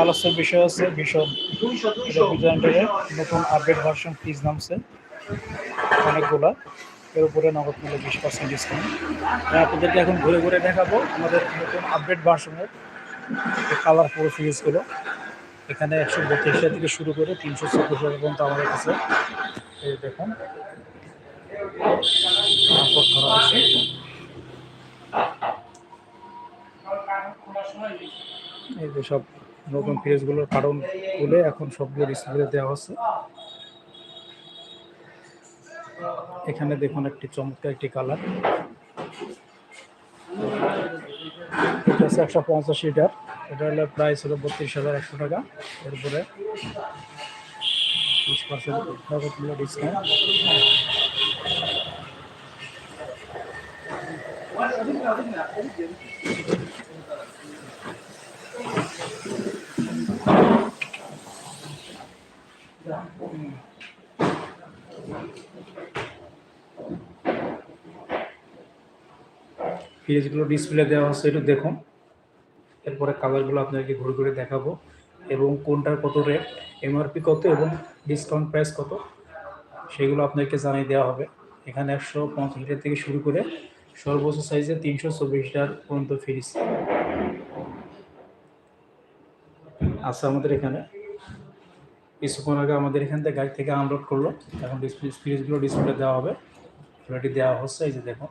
আলোচ্য বিষয় হচ্ছে ভীষণ নতুন আপডেট ভার্সন ফ্রিজ নামছে। অনেকগুলা। এর উপরে নগদ মূল্য বিশ পার্সেন্ট ডিসকাউন্ট আপনাদেরকে এখন ঘুরে ঘুরে দেখাবো আমাদের নতুন আপডেট ভার্সনের কালার পুরো ফ্রিজগুলো এখানে একশো বত্রিশ থেকে শুরু করে তিনশো চব্বিশ পর্যন্ত আমাদের কাছে। দেখুন। করা হয়েছে এই যে সব নতুন ফ্রিজগুলোর কারণ খুলে এখন সবগুলো ডিসপ্লে দেওয়া হচ্ছে। এখানে দেখুন একটি চমৎকার একটি কালার এটা হচ্ছে একশো পঞ্চাশ লিটার। এটা হলো প্রাইস হলো বত্রিশ হাজার একশো টাকা। এরপরে বিশ পার্সেন্ট ডিসকাউন্ট ফ্রিজগুলো ডিসপ্লে দেওয়া হচ্ছে, একটু দেখুন। এরপরে কালারগুলো আপনাদেরকে ঘুরে ঘুরে দেখাবো। এবং কোনটার কত রেট এমআরপি কত এবং ডিসকাউন্ট প্রাইস কত, সেগুলো আপনাদেরকে জানিয়ে দেওয়া হবে। এখানে একশো পঞ্চাশ থেকে শুরু করে সর্বোচ্চ সাইজে তিনশো চব্বিশ লিটার পর্যন্ত ফ্রিজ আছে আমাদের এখানে। কিছুক্ষণ আগে আমাদের এখান থেকে গাড়ি থেকে আনলোড করল। এখন ডিসপ্লে ফ্রিজগুলো ডিসপ্লে দেওয়া হবে। অলরেডি দেওয়া হচ্ছে, এই যে দেখুন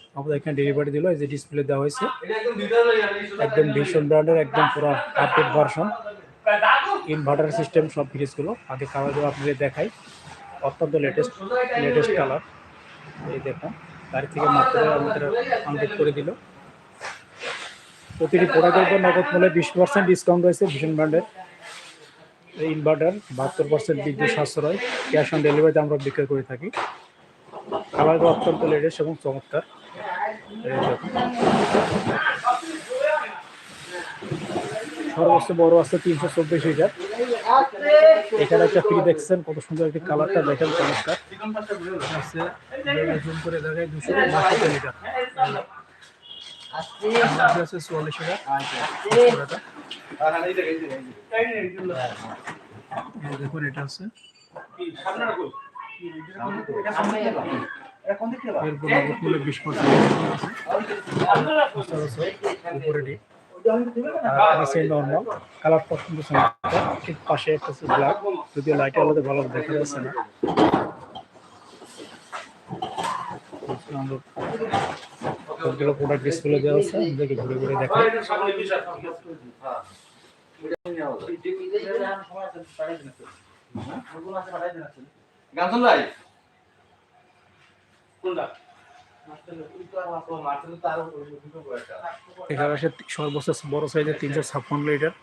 আমাদের এখানে ডেলিভারি দিল এই যে ডিসপ্লে দেওয়া হয়েছে। একদম ভীষণ ব্র্যান্ডের একদম পুরো আপডেট ভার্সন ইনভার্টার সিস্টেম সব ফ্রিজগুলো আগে কালারগুলো আপনাদের দেখাই। অত্যন্ত লেটেস্ট লেটেস্ট কালার এই দেখুন গাড়ি থেকে মাত্র আমাদের আপডেট করে দিল। প্রতিটি প্রোডাক্টের উপর নগদ মূল্যে বিশ পার্সেন্ট ডিসকাউন্ট রয়েছে ভীষণ ব্র্যান্ডের ইনভার্টার বাহাত্তর পার্সেন্ট বিদ্যুৎ সাশ্রয়। ক্যাশ অন ডেলিভারিতে আমরা বিক্রয় করে থাকি। কালারগুলো অত্যন্ত লেটেস্ট এবং চমৎকার। সর্বোচ্চ বড় আছে তিনশো চব্বিশ লিটার এখানে একটা ফ্রি দেখছেন, কত সুন্দর একটি কালারটা দেখেন, চমৎকার। জুম করে দেখায় দুশো বাষট্টি লিটার চুয়াল্লিশ লিটার দেখুন, এটা আছে। এরপর নগদ মূল্যে উপরে নর্মাল কালার পছন্দ ঠিক পাশে একটা ব্ল্যাক যদিও লাইটে আলাদা ভালো দেখা যাচ্ছে না। সবগুলো প্রোডাক্ট ডিসপ্লে দেওয়া আছে। ঘুরে ঘুরে দেখাই। গান্ধন ভাই এখানে সর্বোচ্চ বড় সাইজের তিনশো ছাপ্পান্ন লিটার।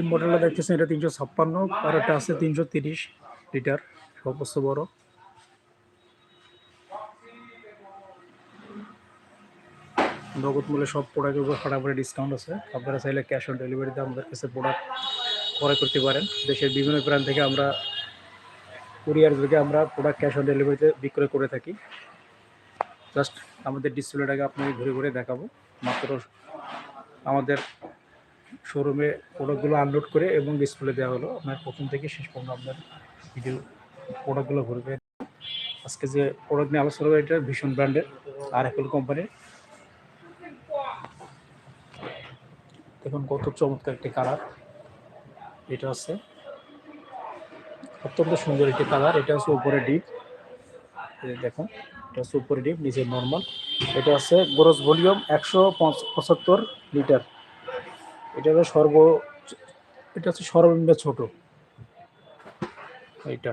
এই মডেলটা দেখতেছেন এটা তিনশো ছাপ্পান্ন, আর একটা আছে তিনশো তিরিশ লিটার সর্বোচ্চ বড়। নগদ মূল্যে সব প্রোডাক্টের উপর ফাটাফাটি ডিসকাউন্ট আছে। আপনারা চাইলে ক্যাশ অন ডেলিভারিতে আমাদের কাছে প্রোডাক্ট ক্রয় করতে পারেন। দেশের বিভিন্ন প্রান্ত থেকে আমরা কুরিয়ার যোগে আমরা প্রোডাক্ট ক্যাশ অন ডেলিভারিতে বিক্রয় করে থাকি। জাস্ট আমাদের ডিসপ্লেটাকে আপনাকে ঘুরে ঘুরে দেখাবো। মাত্র আমাদের শোরুমে প্রোডাক্টগুলো আনলোড করে এবং ডিসপ্লে দেওয়া হলো। আপনার প্রথম থেকে শেষ পর্যন্ত আপনার ভিডিও প্রোডাক্টগুলো ঘুরবে। আজকে যে প্রোডাক্ট নিয়ে আলোচনা করব এটা ভীষণ ব্র্যান্ডের আর অ্যাপেল কোম্পানির দেখুন কত চমৎকার একটি কালার এটা আছে অত্যন্ত সুন্দর একটি কালার এটা হচ্ছে উপরে ডিপ দেখুন, এটা হচ্ছে উপরে ডিপ নিচে নর্মাল এটা আছে গ্রোস ভলিউম একশো পঁচাত্তর লিটার এটা হলো সর্ব, এটা হচ্ছে সর্বনিম্ন ছোট। এইটা।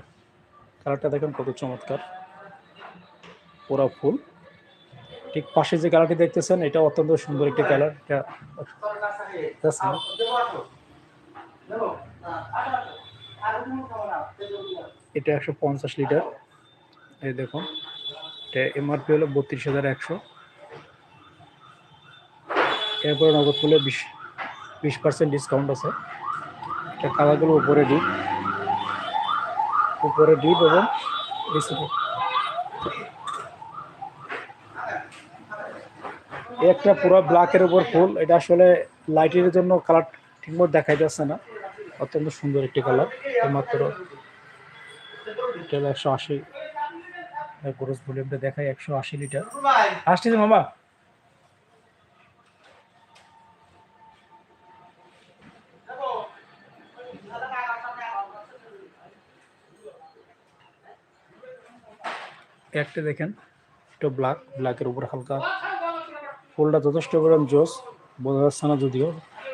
কালারটা দেখেন কত চমৎকার। পুরা ফুল। ঠিক পাশে যে কালারটি দেখতেছেন, এটা অত্যন্ত সুন্দর একটি কালার। এটা এটা একশো পঞ্চাশ লিটার। এই দেখুন। এটা এমআরপি হলো বত্রিশ হাজার একশো। এরপরে নগদ মূল্যে বিশ বিশ পার্সেন্ট ডিসকাউন্ট আছে। এটা কালারগুলো উপরে ডিপ উপরে ডিপ এবং একটা পুরো ব্ল্যাকের উপর ফুল। এটা আসলে লাইটের জন্য কালার ঠিকমতো দেখাই যাচ্ছে না। অত্যন্ত সুন্দর একটি কালার মাত্র একশো আশি। গ্রোস ভলিউমটা দেখায় একশো আশি লিটার। আসছে মামা। একটা দেখেন এটা ব্ল্যাক ব্ল্যাকের উপর হালকা। ফুলটা যথেষ্ট পরিমাণ জোস, বোঝা যাচ্ছে না যদিও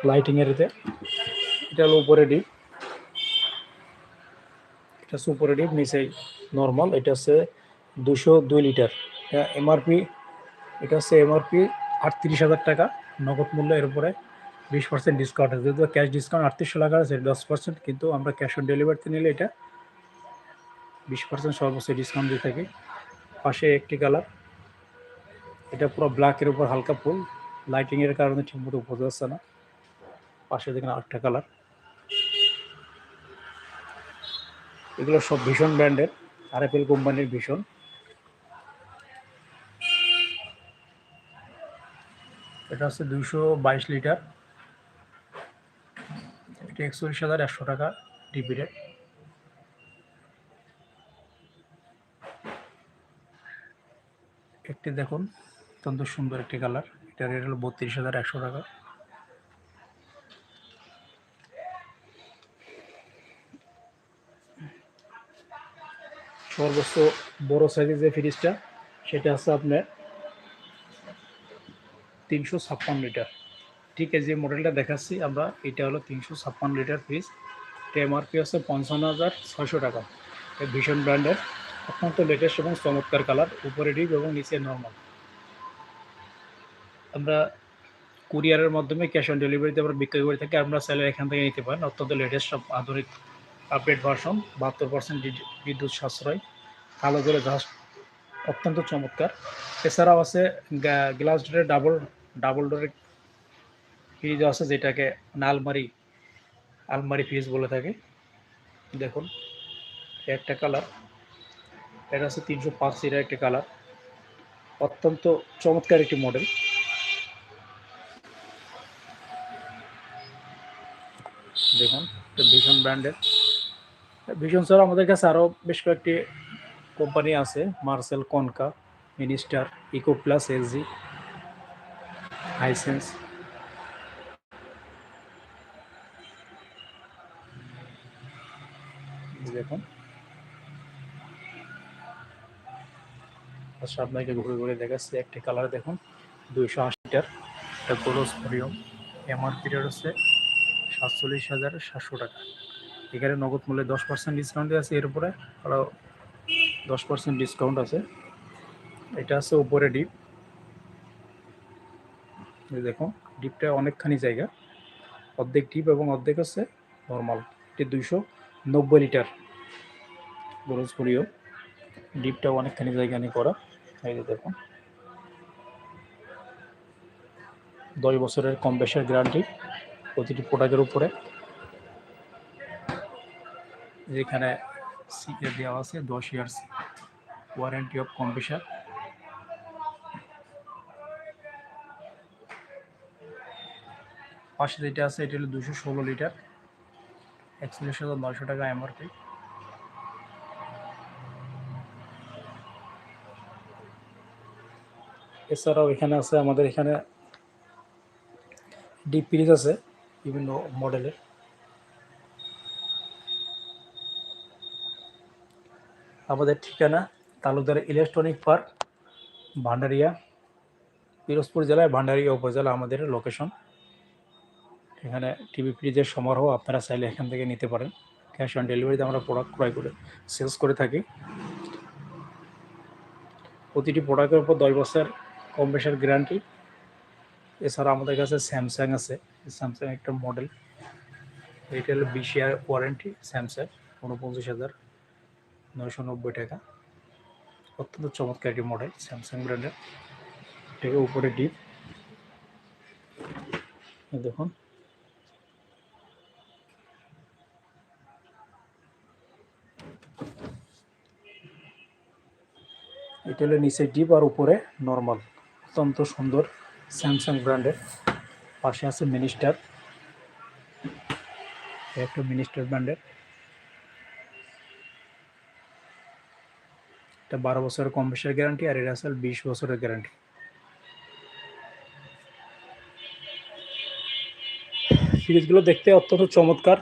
লাইটিং এর এতে। এটা হলো উপরে ডিপ। এটা হচ্ছে উপরে ডিপ, নিচে নর্মাল এটা হচ্ছে দুশো দুই লিটার। এমআরপি এটা হচ্ছে এমআরপি আটত্রিশ হাজার টাকা। নগদ মূল্য এর উপরে বিশ পার্সেন্ট ডিসকাউন্ট আছে। যেহেতু ক্যাশ ডিসকাউন্ট আটত্রিশশো টাকা আছে দশ পার্সেন্ট কিন্তু আমরা ক্যাশ অন ডেলিভারিতে নিলে এটা বিশ পার্সেন্ট সর্বোচ্চ ডিসকাউন্ট দিয়ে থাকি। পাশে একটি কালার এটা পুরো ব্ল্যাকের উপর হালকা ফুল। লাইটিংয়ের কারণে ঠিকমতো বোঝা যাচ্ছে না। পাশে দেখেন আরেকটা কালার এগুলো সব ভীষণ ব্র্যান্ডের। আর এপেল কোম্পানির ভীষণ। এটা হচ্ছে দুশো বাইশ লিটার। এটা একচল্লিশ হাজার একশো টাকা ডিবি রেট। একটি দেখুন, অত্যন্ত সুন্দর একটি কালার। এটা রেট হলো বত্রিশ হাজার একশো টাকা। সর্বোচ্চ বড় সাইজের যে ফ্রিজটা, সেটা আছে আপনার তিনশো ছাপ্পান্ন লিটার। ঠিক আছে যে মডেলটা দেখাচ্ছি আমরা, এটা হলো তিনশো ছাপ্পান্ন লিটার ফ্রিজ। এটা এমআরপি আছে পঞ্চান্ন হাজার ছয়শো টাকা। এটা ভীষণ ব্র্যান্ডের। অত্যন্ত লেটেস্ট এবং চমৎকার কালার উপরে ডিপ এবং নিচে নর্মাল আমরা কুরিয়ারের মাধ্যমে ক্যাশ অন ডেলিভারিতে আমরা বিক্রয় করে থাকি, আমরা চাইলে এখান থেকে নিতে পারেন। অত্যন্ত লেটেস্ট সব আধুনিক আপডেট ভার্সন বাহাত্তর পার্সেন্ট বিদ্যুৎ সাশ্রয় কালো করে ঘাস অত্যন্ত চমৎকার। এছাড়াও আছে গ্লাস ডোরের ডাবল ডাবল ডোরের ফ্রিজ আছে, যেটাকে আলমারি আলমারি ফ্রিজ বলে থাকে। দেখুন, একটা কালার এটা হচ্ছে তিনশো পাঁচ সিটার একটি কালার। অত্যন্ত চমৎকার একটি মডেল দেখুন ভীষণ ব্র্যান্ডের ভীষণ ছাড়া আমাদের কাছে আরও বেশ কয়েকটি কোম্পানি আছে। Marcel Konka Minister Eco plus LG Hisense দেখুন আচ্ছা আপনাকে ঘুরে ঘুরে দেখাচ্ছি। একটি কালার দেখুন, দুইশো আশিটার। এটা গোলস ভলিউম। এমআরপি রেট হচ্ছে সাতচল্লিশ হাজার সাতশো টাকা। এখানে নগদ মূল্যে দশ পার্সেন্ট ডিসকাউন্ট আছে। এর উপরে আরও দশ পার্সেন্ট ডিসকাউন্ট আছে। এটা আছে উপরে ডিপ। দেখুন, ডিপটা অনেকখানি জায়গা। অর্ধেক ডিপ এবং অর্ধেক হচ্ছে নর্মাল। এটি দুইশো নব্বই লিটার গোলস ভলিউম। ডিপটা অনেকখানি জায়গা নিয়ে করা। এই যে দেখুন। দশ বছরের কম বেশের গ্যারান্টি প্রতিটি প্রোডাক্টের উপরে। যেখানে সিকে দেওয়া আছে, দশ ইয়ার্স ওয়ারেন্টি অফ কম্পিউটার পাশে যেটা আছে, এটা হলো দুশো ষোলো লিটার। একচল্লিশ হাজার নয়শো টাকা এমআরপি এছাড়াও এখানে আছে আমাদের এখানে ডিপ ফ্রিজ আছে বিভিন্ন মডেলের আমাদের ঠিকানা তালুকদার ইলেকট্রনিক পার্ক ভান্ডারিয়া, পিরোজপুর জেলায়, ভান্ডারিয়া উপজেলা আমাদের লোকেশন এখানে টিভি ফ্রিজের সমারোহ আপনারা চাইলে এখান থেকে নিতে পারেন। ক্যাশ অন ডেলিভারিতে আমরা প্রোডাক্ট ক্রয় করে সেলস করে থাকি। প্রতিটি প্রোডাক্টের উপর দশ বছর কম বেশার গ্যারান্টি। এছাড়া আমাদের কাছে স্যামসাং আছে। স্যামসাং একটা মডেল। এটা হলো বিশ ইয়ার ওয়ারেন্টি স্যামসাং উনপঞ্চাশ হাজার নয়শো নব্বই টাকা। অত্যন্ত চমৎকার একটি মডেল স্যামসাং ব্র্যান্ডের। এটাকে উপরে ডিপ। দেখুন। এটা হলো নিচে ডিপ আর উপরে নর্মাল। অত্যন্ত সুন্দর স্যামসাং ব্র্যান্ডের। পাশে আছে মিনিস্টার। একটা মিনিস্টার ব্র্যান্ডের। এটা বারো বছরের কম বেশির গ্যারান্টি আর এটা আছে বিশ বছরের গ্যারান্টি সিরিজগুলো দেখতে অত্যন্ত চমৎকার।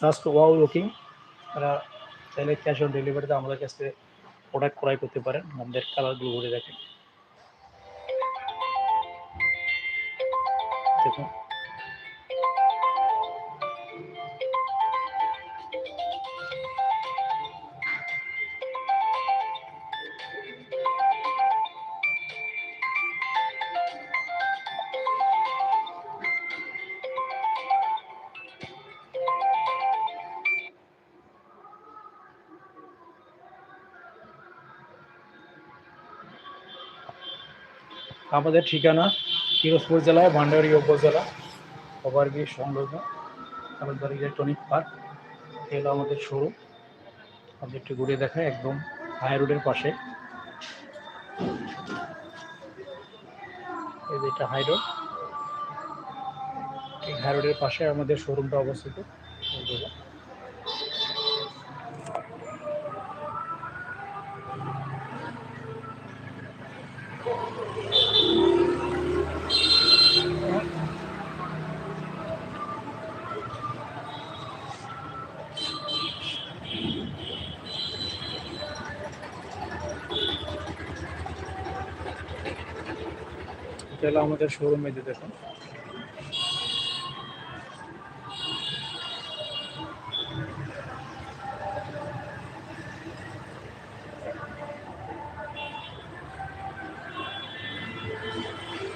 জাস্ট ওয়াও লুকিং তারা চাইলে ক্যাশ অন ডেলিভারিতে আমাদের কাছে প্রোডাক্ট ক্রয় করতে পারেন। আমাদের কালারগুলো ঘুরে দেখেন। দেখুন আমাদের ঠিকানা পিরোজপুর জেলায়, ভান্ডারি উপজেলা ওভারগি সংলগ্ন তালুকদার ইলেকট্রনিক পার্ক। এ হলো আমাদের শোরুম। আপনি একটু ঘুরে দেখায় একদম হাই রোডের পাশে। এটা হাই রোড। এই হাই রোডের পাশে আমাদের শোরুমটা অবস্থিত। এটা আমাদের শোরুমে যে